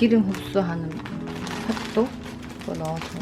기름 흡수하는 팥도 넣어서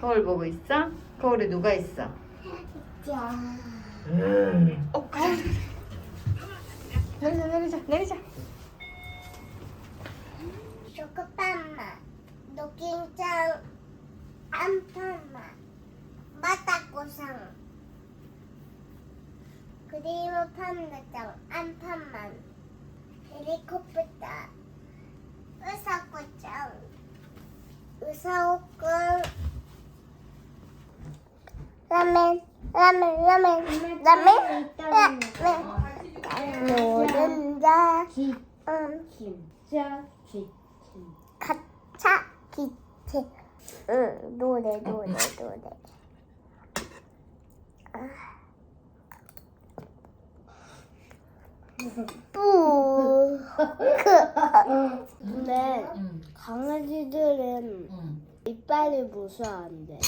거울 보고 있어? 거울에 누가 있어? 어, 가자. 내리자, 내리자, 내리자. 초코파마, 노긴장, 안파마, 마타코상, 그리고 판다장, 안파만, 헬리콥터, 의사고장, 의사옥군, 라멘, 라멘, 라멘, 라멘, 라멘, 노른자, 응. 진짜 기 가차 기체. 응 노래 노래 노래. 뿌. 근데 강아지들은 이빨이 무서워한대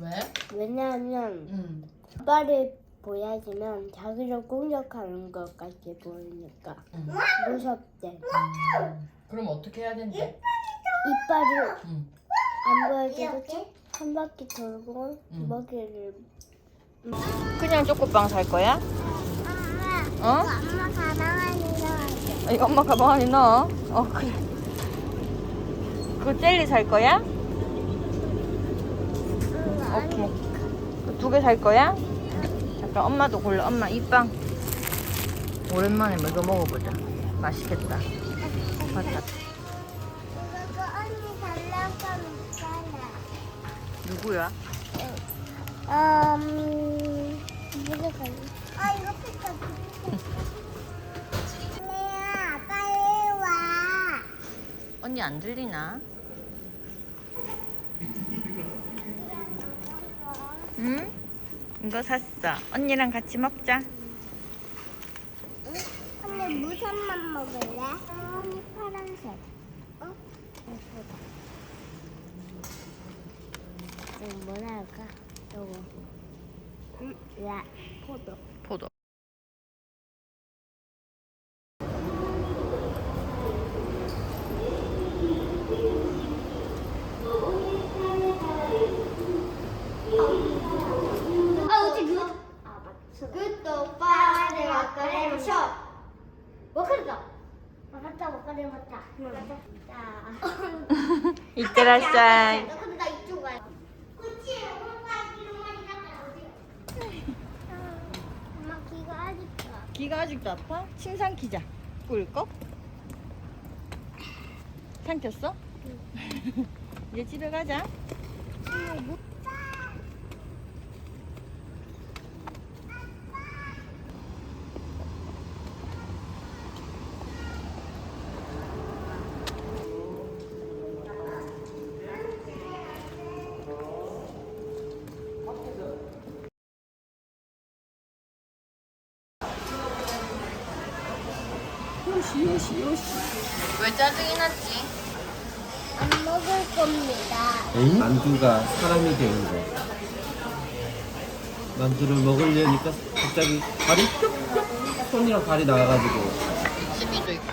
왜? 왜냐하면 응. 이빨이 보여지면 자기를 공격하는 것 같이 보이니까 응. 무섭대 그럼 어떻게 해야 된대? 이빨을 응. 안 보여주고 한 바퀴 돌고 응. 먹이를 그냥 초코빵 살 거야? 엄마 어? 엄마 가방 안에 넣어줘 아, 이거 엄마 가방 안에 넣어. 어, 그래. 그 젤리 살 거야? 오케이. 두 개 살 거야? 잠깐 엄마도 골라. 엄마 이 빵. 오랜만에 뭐 이거 먹어보자. 맛있겠다. 맞다. 누구야? 음 누구 아 이거 와 언니 안 들리나? 응? 이거 샀어. 언니랑 같이 먹자. 언니 무슨 맛 먹을래? 언니 파란색 어? 예쁘다 이거 뭐라 할까? 요거 음, 야 포도 포도. 아, 어디 그? 아, 맞죠. 그것도 빨리 막걸리 마셔. 뭐 그러다? 아, 맞다, 막걸리 맞다. 맞다. 자. 이때랄쌀. 근데 나 이쪽 가야. 그치, 엄마 기름만이 갔다 어디? 엄마 귀가 아직도. 귀가 아직도 아파? 침 삼키자. 꿀꺽. 삼켰어? 이제 집에 가자. 못 자. 왜 짜증이 났지? 안 먹을 겁니다. 에이? 만두가 사람이 되는 거. 만두를 먹으려니까 갑자기 발이 뿅뿅 손이랑 발이 나가가지고 집이도 있고.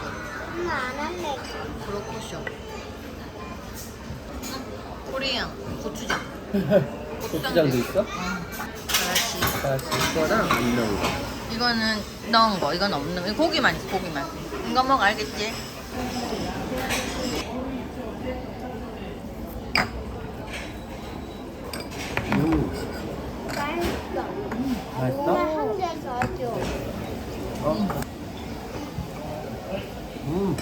엄마 안 할래. 브로코쇼. 코리안 고추장. 고추장도 있어? 그렇지. 자, 이거랑 안 넣은 거. 이거는 넣은 거, 이건 없는 거. 고기만 있어, 고기만. 이거 먹어, 알겠지? 음, 맛있어. 맛있어? 한개 더 줘. 어? 음.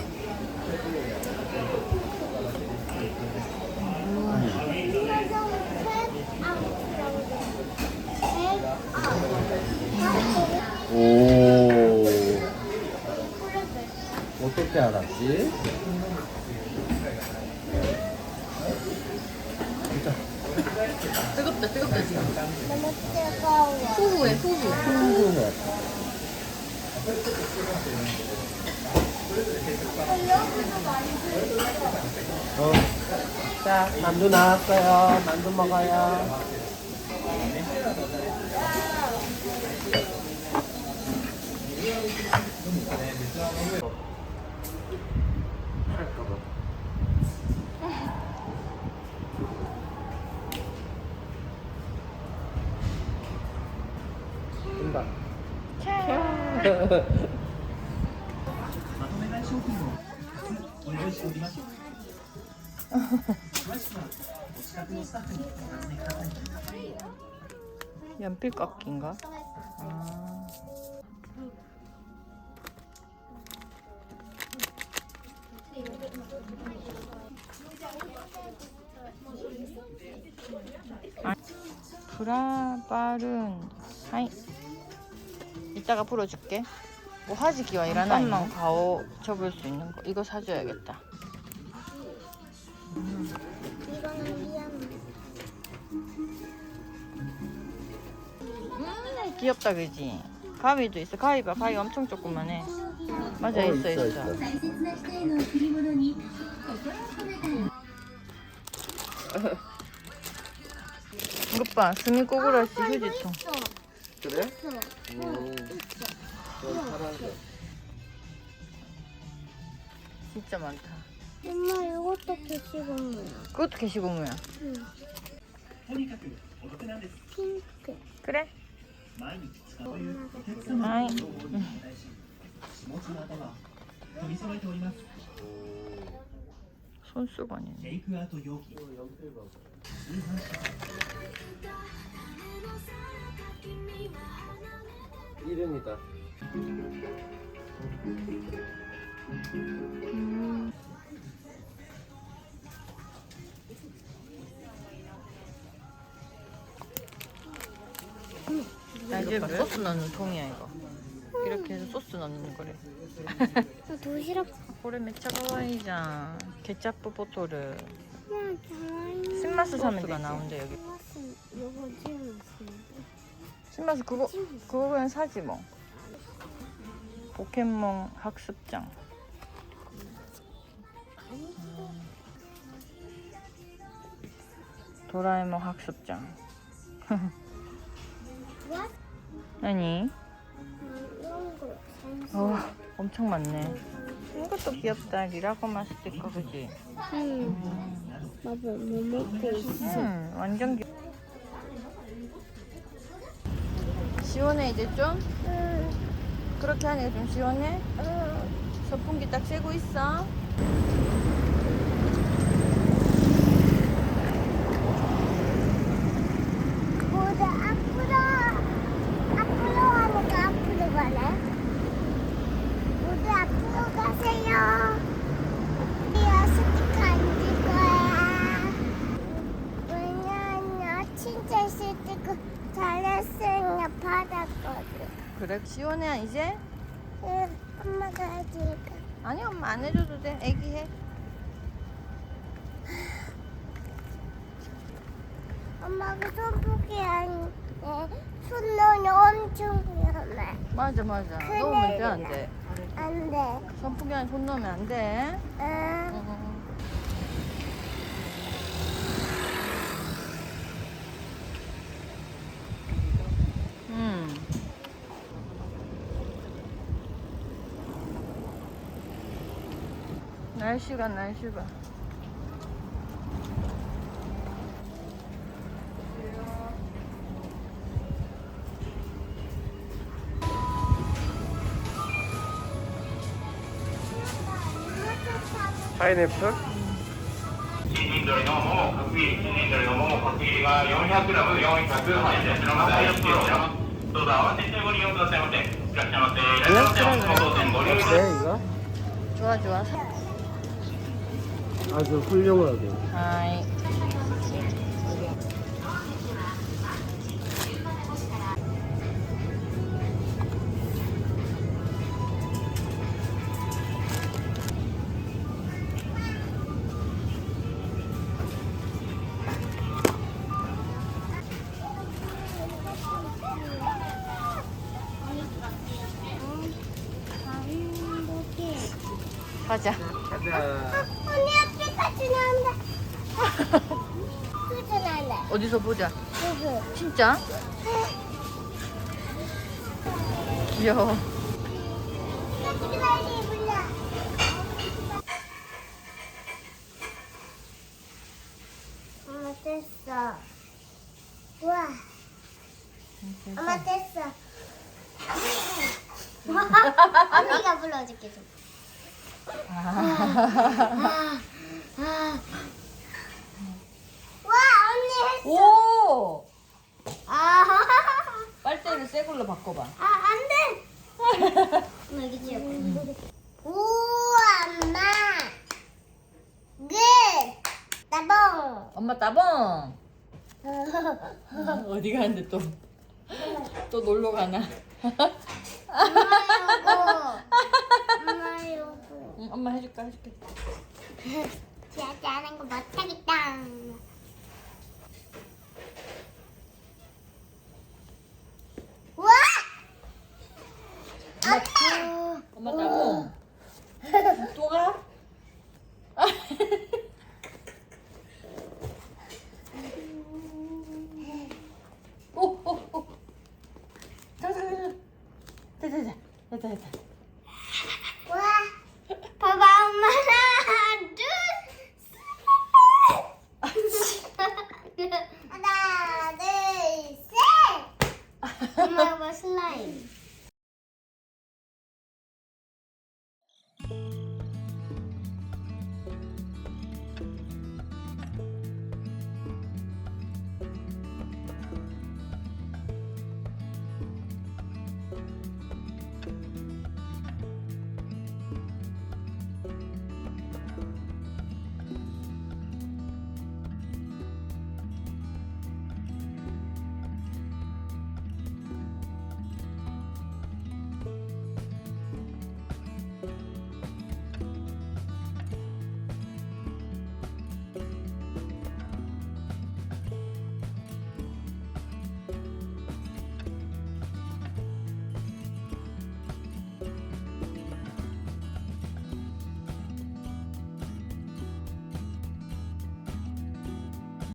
오. 어떻게 알았지? 진짜 뜨겁다, 뜨겁다, 지금. 너무 뜨거워. 후후해, 후후. 풍부해. 어. 자, 만두 나왔어요. 만두 먹어요. 브라바른 하이 이따가 풀어줄게 뭐 하지기와 일하나 한만 가오 접을 수 있는 거 이거 사줘야겠다 이거는 미안. 음 귀엽다 그지 가위도 있어 가위 봐 가위 엄청 조그만해 맞아 어, 있어 있어, 있어, 있어. 大切な人への贈り物に心を込めた 이 아빠 주미 꼬그라지 휴지통. 그래? 오. 저 파란색. 진짜 많다. 엄마 이것도 게시고무야. 그것도 게시고무야. 응. 그래. 아이. 손수건이네. 이름이다. 나 이게 왜? 소스 넣는 통이야 이거. 이렇게 해서 소스 넣는 거래. 도시락. 아, 고래 매차가 와이잖아. 케찹 보토르. 야, 신맛을 사면 되지. 나온대 여기. 플러스 요거 찍어놨습니다. 신마스 그거 그거 그냥 사지 뭐. 포켓몬 학습장. 도라에몽 학습장. 아니. 어, 잠시. 엄청 많네. 이것도 귀엽다. 리라고 마스티커 그지? 음. 나도 뭐 먹고 있어. 음 완전 귀 시원해 이제 좀? 응. 그렇게 하니까 좀 시원해? 응. 선풍기 딱 쐬고 있어 모두 앞으로 앞으로 하니까 앞으로 가네. 모두 앞으로 가세요. 우리야 스티커 안 줄 거야. 왜냐면 진짜 스티커 잘했으니까 받았거든. 그래 시원해 이제? 응, 엄마가 해주니까. 아니 엄마 안 해줘도 돼 애기 해 엄마가 선풍기 안에 손 넣으면 엄청 위험해. 맞아 맞아. 넣으면 돼안돼 안 돼. 선풍기 안에 손 넣으면 안돼 응. 음. 날씨가 날씨가 파인애플? 그래 이거? 좋아 좋아 아주 훌륭하게. 하이 반복이. 가자 가자. 언니 앞 에까지 나온다. 그지 나네. 어디서 보자 그지. 진짜? 귀여워 빨리 불러. 됐어. 우와. 엄마 됐어. 언니가 불러줄게 좀. 와 언니 했어. 오! 아, 빨대를 새 걸로 바꿔봐. 아 안 돼. 엄마 여기 지 우와 엄마. 끝. 나봉. 엄마 따봉! 어디 가는데 또? 또 놀러 가나? 엄마 요거. 엄마 요거. 응, 엄마 해줄까 해줄게. 지하지 않은 거 못하겠다.